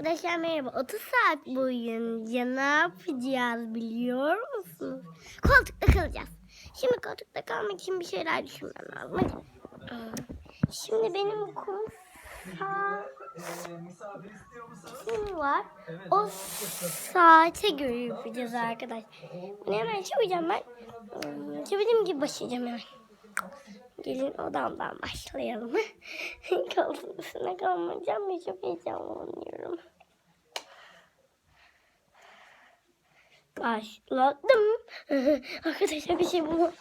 Arkadaşlar merhaba. 30 saat boyunca ne yapacağız biliyor musunuz? Koltukta kalacağız. Şimdi koltukta kalmak için bir şeyler düşünmem lazım. Hadi. Şimdi benim kum saatim var. O saate göre yapacağız arkadaşlar. Bunu hemen çevireceğim ben. Hmm, Çevirdiğim gibi başlayacağım hemen. Gelin odamdan başlayalım. Üstüne kalmayacağım ve çok heyecanlanıyorum. Başladım. Arkadaşlar bir şey bulmam.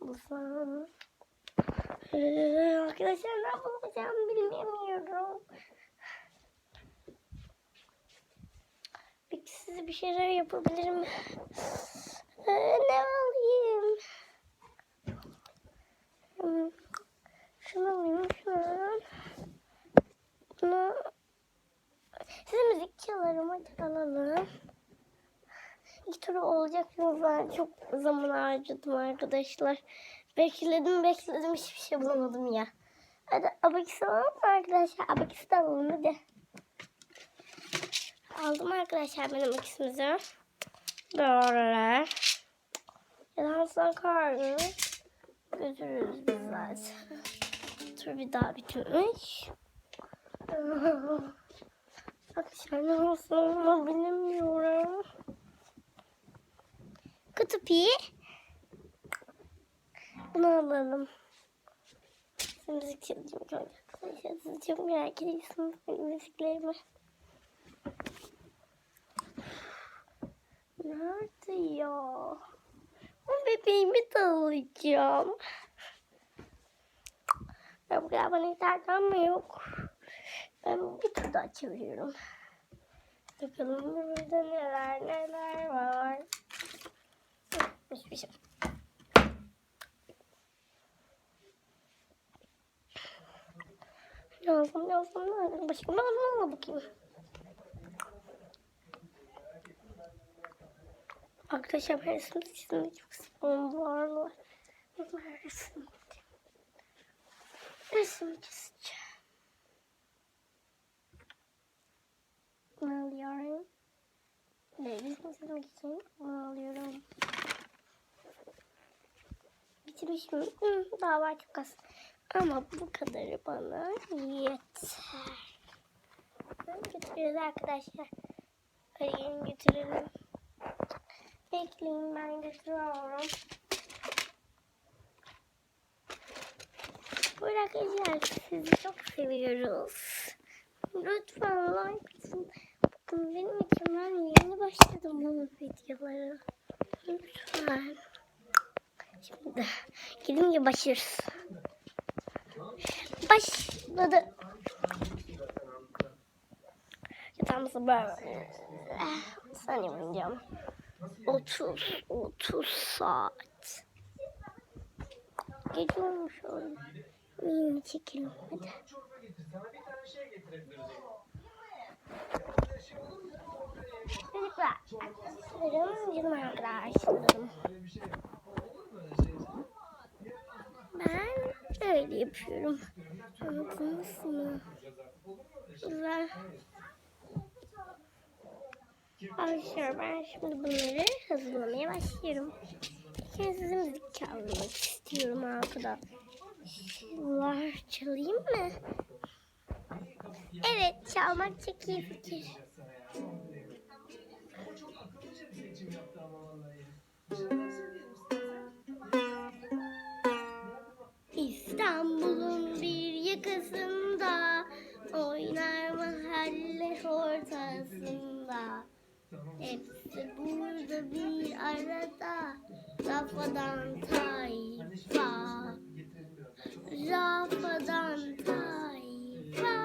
Bulsam. Arkadaşlar ne yapacağım bilmiyorum. Peki size bir şeyler yapabilirim. Ne alayım? Hmm, Şunu alayım, şunu alayım. Bunu... Size müzik çalarım, hadi alalım. Turu olacak çünkü ben çok zaman harcadım arkadaşlar. Bekledim bekledim hiçbir şey bulamadım ya. Hadi abakis alalım mı arkadaşlar? Abakis de alalım hadi. Aldım arkadaşlar benim abakisimizi. Böyle. Yalansan karnı götürürüz biz zaten. Tur bir daha. Arkadaşlar ne olsun ama bilmiyorum. Kutupi. Bunu alalım. Müzik çalacağım. Arkadaşlar siz çok merak ediyorsunuz benim müziklerimi. Nerede ya? O bebeğimi de alacağım. Kadar bana internetten mi yok? Ben bir tur daha çeviriyorum. Bakalım burada neler neler var. Hiçbir şey. Yazdım yazdım? Başka ne bakayım. Arkadaşlar ben resim çizmeyi çok seviyorum bu aralar. Ben resim Resim çizeceğim. Ne alıyorum? Ne resim çizmek için ne alıyorum? Bitirmişim. Hı, daha var çok az. Ama bu kadarı bana yeter. Götürüyoruz arkadaşlar. Hadi gelin götürelim. Bekleyin ben götürüyorum. Bu arkadaşlar sizi çok seviyoruz. Lütfen like atın. Bakın benim için ben yeni başladım bu videolara. Lütfen. Şimdi gidince başlıyoruz. Başladı. Yatağımızı böyle. Saniye oynayacağım. 30, 30 saat. Gece olmuş oğlum. Yine çekelim. Ben öyle yapıyorum. Anladınız mı? Arkadaşlar ben şimdi bunları hazırlamaya başlıyorum. İlk size müzik çalmak istiyorum arkadaşlar. Çalayım mı? Evet çalmak çok iyi fikir. Hepsi burada bir arada Rafadan tayfa Rafadan tayfa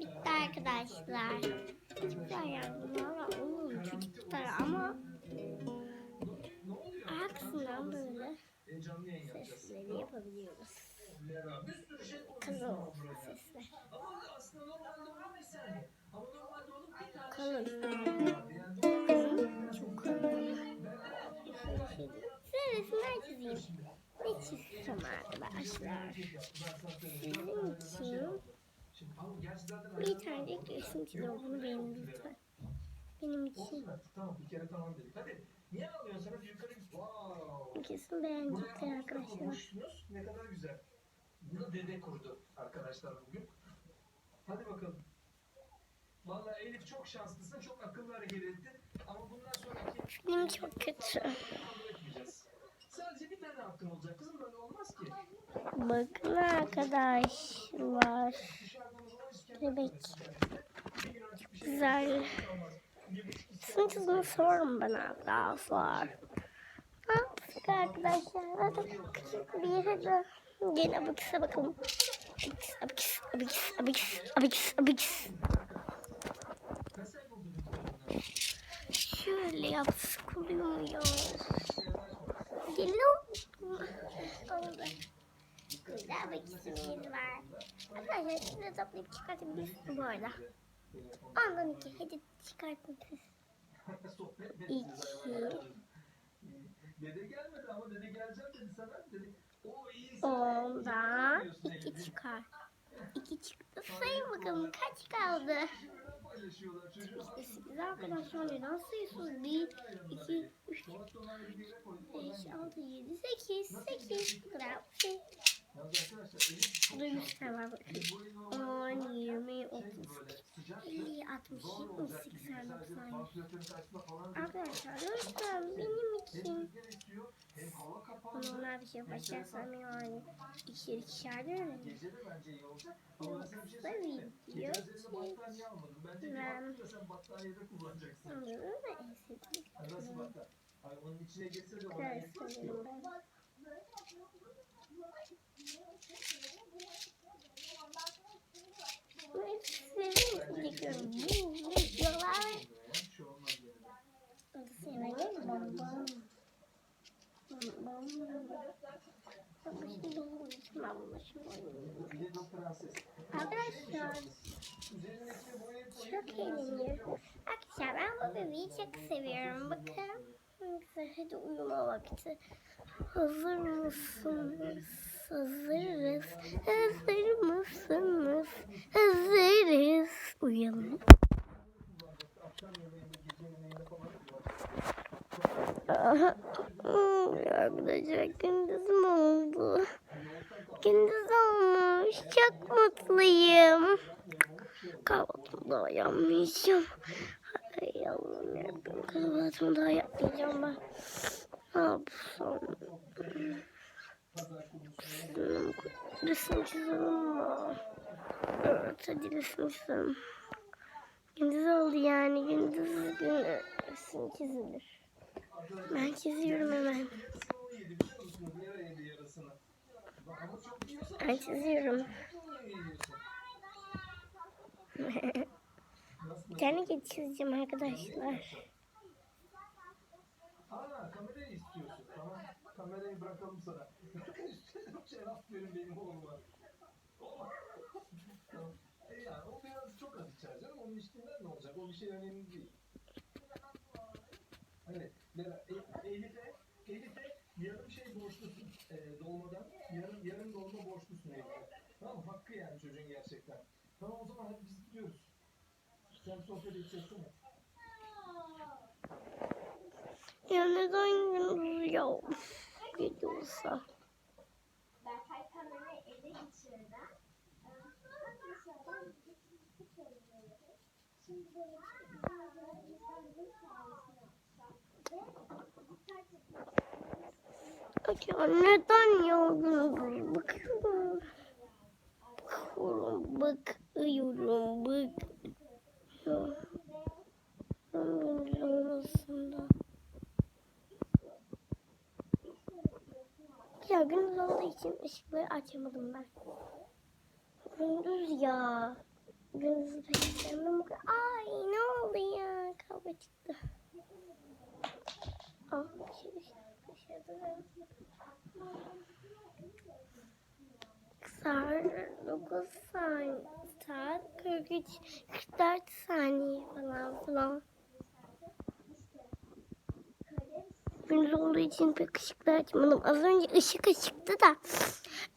Bitti arkadaşlar Çocuklar yazdım valla oğlum çocuklar ama Aksından böyle sesleri yapabiliyoruz. Kızıl sesler. Kalın. Çok kalın. Size resimler çizeyim. Ne çizsem arkadaşlar? Sizin için Bir tane resim çiziyorum. Bunu beğenin lütfen. Benim için. Tamam bir kere tamam dedik. Hadi niye ağlıyorsunuz yukarı. Wow. Kesin beğenecekler arkadaşlar. Ne kadar güzel. Bunu dede kurdu arkadaşlar bugün. Hadi bakalım. Vallahi Elif çok şanslısın. Çok akıllı hareket ettin. Ama bundan sonraki Film çok kötü. Sadece bir tane hakkın olacak. Kızım böyle olmaz ki. Bakın arkadaşlar. Bebek. Güzel. Sizin çizimi sorun bana daha sonra. Ne yaptık arkadaşlar? Hadi küçük bir yere de gelin abikise bakalım. Abikis, abikis, abikis, abikis, abikis, abikis. Şöyle yapsak oluyor mu ya? Gelin. Oldu. Güzel abikisimiz var. Arkadaşlar de toplayıp çıkartabilirsiniz bu arada. Ondan iki. Hadi çıkartın siz. İki. Dede gelmedi ama dede geleceğim dedi sana. Dedi. Ondan iki çıkar. İki çıktı. Sayın bakalım kaç kaldı? İşte siz arkadaşlar sayıyorsunuz? 1, 2, 3, Dolapta onları bir yere koyduk. 5, 6, 7, 8, 8. Bu kadar bir şey. Yalnız arkadaşlar Elif Burada 100 tane var bakın. Elif burayı normalde 10, 20, 30, böyle sıcak 50, 60, zor 70, olacak 80, gibi sadece 90. vantilatörün karşısında falan. Arkadaşlar lütfen benim için normal bir şey başlarsam yani ikişer ikişer de öyle. Şey? Gece video bir Ben- baktın da ki. severim ben. Arkadaşlar çok eğleniyorum. Arkadaşlar ben bu bebeği çok seviyorum. Bakın. Hadi uyuma vakti. Hazır mısınız? Hazırız. Hazır mısınız? Hazırız. Uyuyalım. Arkadaşlar gündüz mü oldu? Gündüz olmuş. Çok mutluyum. Kahvaltımı daha yapmayacağım. Ay yavrum yarabbim. Kahvaltımı daha yapmayacağım ben. Ne yapsam? Hmm, Resim çizelim mi? Evet hadi resim çizelim. Gündüz oldu yani. Gündüz günü resim çizilir. Ben çiziyorum hemen. Ben çiziyorum. Bir tane kedi çizeceğim arkadaşlar. Aa kamerayı istiyorsun. Tamam. Kamerayı bırakalım sana. Şeraf verin benim oğluma. Tamam. E yani o biraz çok az içer canım. Onun içtiğinden ne olacak? O bir şey önemli değil. Evet. E- Elif'e, Elif'e yarım şey borçlusun e, dolmadan. Yarım, yarım dolma borçlusun Elif'e. Tamam? Hakkı yani çocuğun gerçekten. Tamam o zaman hadi biz gidiyoruz. Sen sohbet edeceksin. Ya neden gündüz Gece olsa. Ya neden gündüz? Bakıyorum. Bakıyorum. Bakıyorum. Bakıyorum. Gündüz olmasında. Ya gündüz olduğu için ışıkları açamadım ben. Gündüz ya. Gündüz o kadar. Ay ne oldu ya? Kavga çıktı. Aa, düştü. Dışarıda. Saat 9 saniye. Saat 43, 44 saniye falan filan. Gündüz olduğu için pek ışıkları açmadım. Az önce ışık ışıktı da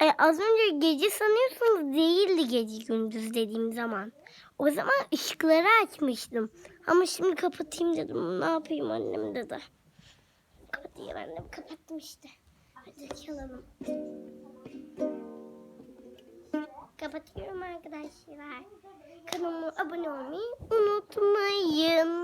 E, az önce gece sanıyorsunuz değildi gece gündüz dediğim zaman. O zaman ışıkları açmıştım. Ama şimdi kapatayım dedim. Ne yapayım annem dedi. Kapatayım annem kapattım işte. Hadi çalalım. Kapatıyorum arkadaşlar. Kanalıma abone olmayı unutmayın.